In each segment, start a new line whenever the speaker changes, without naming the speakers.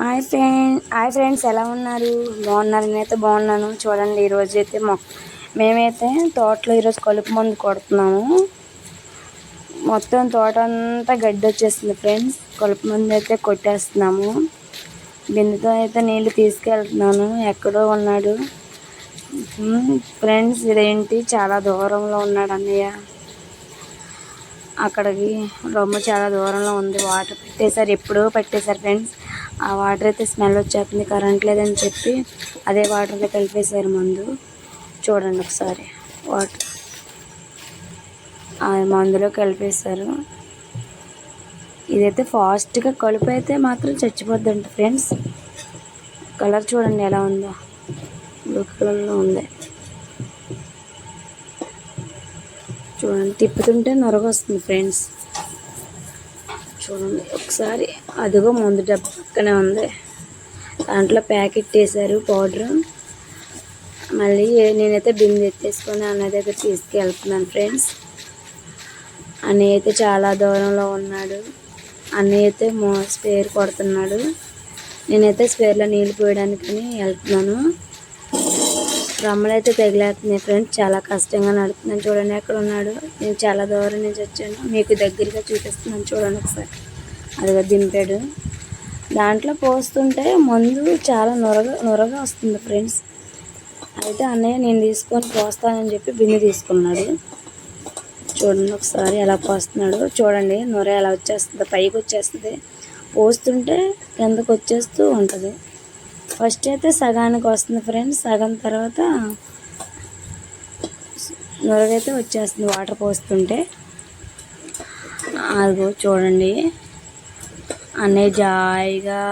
Hi friend hi friends ఎలా ఉన్నారు? బాగున్నారు నేనైతే బాగున్నాను. చూడండి ఈరోజు అయితే మొ మేమైతే తోటలో ఈరోజు కలుపు మందు కొడుతున్నాము. మొత్తం తోట అంతా గడ్డి వచ్చేసింది ఫ్రెండ్స్. కలుపు మందు అయితే కొట్టేస్తున్నాము. బిందెతో అయితే నీళ్ళు తీసుకెళ్తున్నాను. ఎక్కడో ఉన్నాడు. ఫ్రెండ్స్ ఇదేంటి? చాలా దూరంలో ఉన్నాడు అన్నయ్య. అక్కడికి రొమ్మ చాలా దూరంలో ఉంది. వాటర్ పెట్టేశారు ఎప్పుడో పెట్టేశారు ఫ్రెండ్స్. ఆ వాటర్ అయితే స్మెల్ వచ్చేస్తుంది కరెంట్ లేదని చెప్పి అదే వాటర్లో కలిపేశారు మందు. చూడండి ఒకసారి. వాటర్ ఆ మందులో కలిపేశారు. ఇదైతే ఫాస్ట్గా కలుపు అయితే మాత్రం చచ్చిపోద్దంట ఫ్రెండ్స్. కలర్ చూడండి ఎలా ఉందో. బ్లూ కలర్లో ఉంది. చూడండి తిప్పుతుంటే నొరగ వస్తుంది ఫ్రెండ్స్. చూడండి. ఒకసారి అదిగో ముందు డబ్బా పక్కనే ఉంది. దాంట్లో ప్యాకెట్ వేసారు పౌడర్. మళ్ళీ నేనైతే బిందె ఎత్తేసుకొని అన్న దగ్గర తీసుకెళ్తున్నాను ఫ్రెండ్స్. అన్నయ్య అయితే చాలా దూరంలో ఉన్నాడు. అన్నయ్య అయితే మో స్పేర్ కొడుతున్నాడు. నేనైతే స్పేర్లో నీళ్ళు పోయడానికని వెళ్తున్నాను. రమ్మలు అయితే తగిలేస్తున్నాయి ఫ్రెండ్స్ చాలా కష్టంగా నడుపుతున్నాను. చూడండి ఎక్కడ ఉన్నాడు నేను చాలా దూరం నుంచి వచ్చాను. మీకు దగ్గరగా చూపిస్తున్నాను. చూడండి ఒకసారి. అదిగా దింపాడు. దాంట్లో పోస్తుంటే మందు చాలా నొరగ నొరగా వస్తుంది ఫ్రెండ్స్ అయితే అన్నయ్య నేను తీసుకొని పోస్తానని చెప్పి బిందె తీసుకున్నాడు. చూడండి ఒకసారి ఎలా పోస్తున్నాడు. చూడండి నొర ఎలా వచ్చేస్తుంది పైకి వచ్చేస్తుంది. పోస్తుంటే కిందకు వచ్చేస్తూ ఉంటుంది. ఫస్ట్ అయితే సగానికి వస్తుంది ఫ్రెండ్స్ సగం తర్వాత నొరగైతే వచ్చేస్తుంది వాటర్ పోస్తుంటే. అదిగో చూడండి. అనే జాయిగా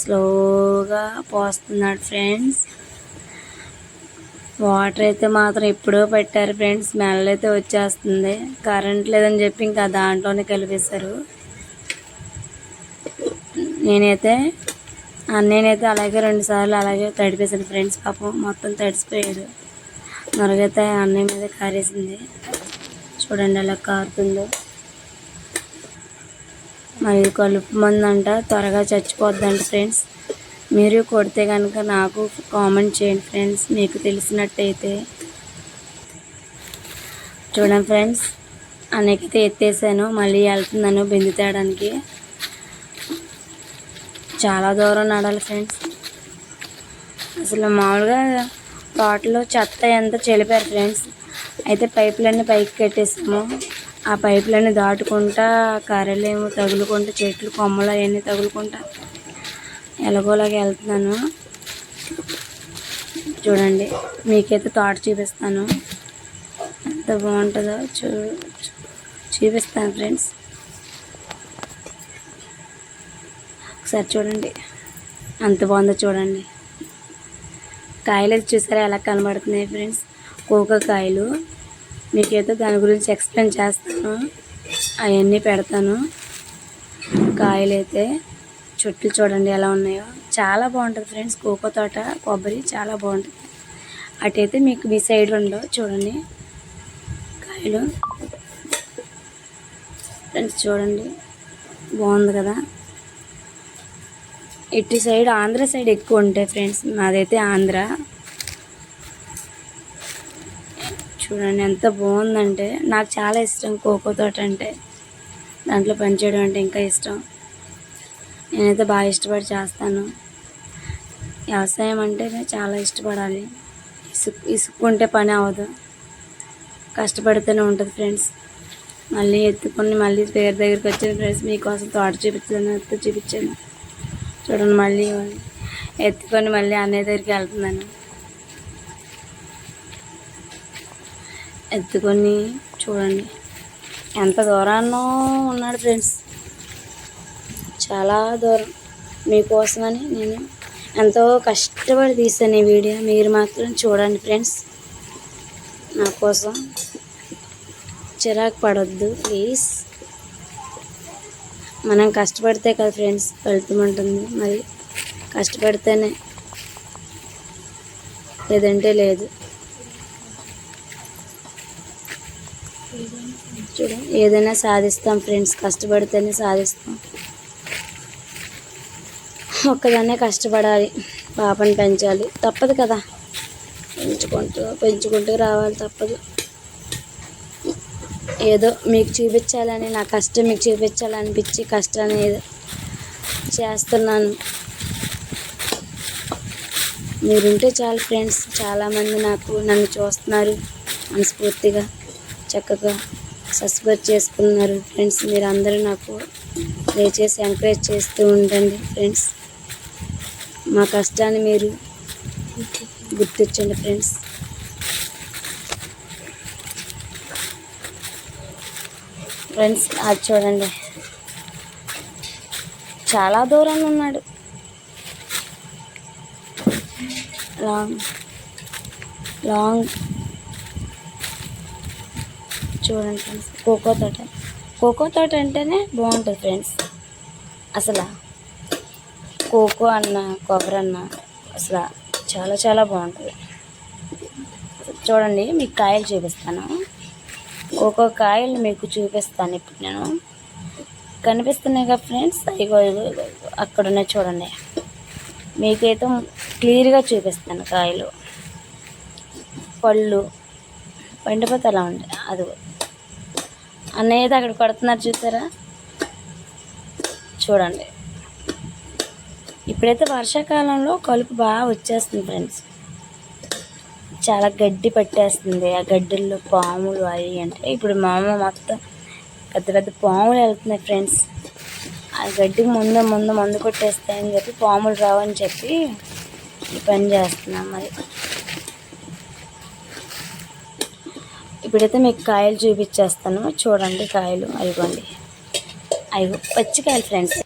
స్లోగా పోస్తున్నాడు ఫ్రెండ్స్ వాటర్ అయితే మాత్రం ఎప్పుడో పెట్టారు ఫ్రెండ్స్ స్మెల్ అయితే వచ్చేస్తుంది. కరెంట్ లేదని చెప్పి ఇంకా దాంట్లోనే కలిపేశారు. నేనైతే అన్నయ్యనైతే అలాగే రెండు సార్లు అలాగే తడిపేశాను ఫ్రెండ్స్. పాపం మొత్తం తడిసిపోయాడు నొరగైతే అన్నయ్య మీద కారేసింది. చూడండి అలా కారుతుందో. మరి కలుపు మందంట అంట త్వరగా చచ్చిపోద్దండి ఫ్రెండ్స్. మీరు కొడితే కనుక నాకు కామెంట్ చేయండి ఫ్రెండ్స్ మీకు తెలిసినట్టయితే. చూడండి ఫ్రెండ్స్ అన్నయ్యకైతే ఎత్తేసాను మళ్ళీ వెళ్తున్నాను బిందు చాలా దూరం నడాలి ఫ్రెండ్స్ అసలు మామూలుగా తోటలో చెత్త ఎంత చెలిపారు ఫ్రెండ్స్ అయితే పైపులన్నీ పైకి కట్టేసాము. ఆ పైపులన్నీ దాటుకుంటా కర్రలేమో తగులుకుంటా చెట్లు కొమ్మలు అవన్నీ తగులుకుంటా ఎలాగోలాగా వెళ్తున్నాను. చూడండి మీకైతే తోట చూపిస్తాను. ఎంత బాగుంటుందో చూ చూపిస్తాను ఫ్రెండ్స్ ఒకసారి చూడండి. అంత బాగుందో చూడండి. కాయలు అయితే చూసారా ఎలా కనబడుతున్నాయి ఫ్రెండ్స్? కోకకాయలు. మీకైతే దాని గురించి ఎక్స్ప్లెయిన్ చేస్తాను. అవన్నీ పెడతాను. కాయలు అయితే చెట్లు చూడండి ఎలా ఉన్నాయో. చాలా బాగుంటుంది ఫ్రెండ్స్. కోకో తోట కొబ్బరి చాలా బాగుంటుంది. అటైతే మీకు మీ సైడ్ ఉండవు. చూడండి. కాయలు. ఫ్రెండ్స్ చూడండి. బాగుంది కదా? ఇటు సైడ్ ఆంధ్ర సైడ్ ఎక్కువ ఉంటాయి ఫ్రెండ్స్. మాదైతే ఆంధ్ర. చూడండి ఎంత బాగుందంటే నాకు చాలా ఇష్టం కోకో తోట అంటే. దాంట్లో పనిచేయడం అంటే ఇంకా ఇష్టం. నేనైతే బాగా ఇష్టపడి చేస్తాను. వ్యవసాయం అంటే చాలా ఇష్టపడాలి. ఇసుక్ ఇసుక్కుంటే పని అవ్వదు. కష్టపడితేనే ఉంటుంది ఫ్రెండ్స్. మళ్ళీ ఎత్తుకొని మళ్ళీ పేరు దగ్గరికి వచ్చిన ఫ్రెండ్స్ మీకోసం తోట చూపించాను ఎత్తు చూపించాను. చూడండి మళ్ళీ ఎత్తుకొని మళ్ళీ అన్నయ్య దగ్గరికి వెళ్తున్నాను ఎత్తుకొని చూడండి ఎంత దూరాన్నో ఉన్నాడు ఫ్రెండ్స్. చాలా దూరం మీకోసమని నేను ఎంతో కష్టపడి తీసాను ఈ వీడియో. మీరు మాత్రం చూడండి ఫ్రెండ్స్. నా కోసం చిరాకు పడొద్దు ప్లీజ్. మనం కష్టపడితే కదా ఫ్రెండ్స్ ఫలితం ఉంటుంది. మరి కష్టపడితేనే లేదంటే లేదు. చూడండి ఏదైనా సాధిస్తాం ఫ్రెండ్స్ కష్టపడితేనే సాధిస్తాం. ఒక్కదాన్నే కష్టపడాలి పాపని పెంచాలి. తప్పదు కదా. పెంచుకుంటూ పెంచుకుంటూ రావాలి తప్పదు. ఏదో మీకు చూపించాలని నా కష్టం మీకు చూపించాలనిపించి కష్టాన్ని ఏదో చేస్తున్నాను. మీరుంటే చాలు ఫ్రెండ్స్. చాలామంది నాకు నన్ను చూస్తున్నారు. మనస్ఫూర్తిగా చక్కగా సబ్స్క్రైబ్ చేసుకున్నారు. ఫ్రెండ్స్ మీరు అందరూ నాకు దయచేసి ఎంకరేజ్ చేస్తూ ఉండండి ఫ్రెండ్స్. మా కష్టాన్ని మీరు గుర్తించండి ఫ్రెండ్స్. ఫ్రెండ్స్ అది చూడండి. చాలా దూరంగా ఉన్నాడు. Long long. చూడండి ఫ్రెండ్స్ కోకో తోట. కోకో తోట అంటేనే బాగుంటుంది ఫ్రెండ్స్. అసలు కోకో అన్న కొబ్బరి అన్న అసలు చాలా చాలా బాగుంటుంది. చూడండి మీకు కాయలు చూపిస్తాను. ఒక్కొక్క కాయలు మీకు చూపిస్తాను ఇప్పుడు నేను. కనిపిస్తున్నాయి కదా ఫ్రెండ్స్? ఇగో ఇగో ఇగో ఇగో అక్కడ ఉన్నాయి చూడండి. మీకైతే క్లియర్గా చూపిస్తాను కాయలు. పళ్ళు. పండిపోతే అలా ఉంటాయి అది అన్నయ్య అయితే అక్కడ కొడుతున్నారు చూసారా? చూడండి. ఇప్పుడైతే వర్షాకాలంలో కలుపు బాగా వచ్చేస్తుంది ఫ్రెండ్స్. చాలా గడ్డి పట్టేస్తుంది. ఆ గడ్డిల్లో పాములు అవి అంటే ఇప్పుడు మా అమ్మ మొత్తం పెద్ద పెద్ద పాములు వెళ్తున్నాయి ఫ్రెండ్స్. ఆ గడ్డికి ముందు ముందు మందు కొట్టేస్తాయని చెప్పి పాములు రావని చెప్పి ఈ పని చేస్తున్నాం మరి. ఇప్పుడైతే మీకు కాయలు చూపించేస్తాను. చూడండి కాయలు. అయిపోండి అయ్యో పచ్చికాయలు ఫ్రెండ్స్.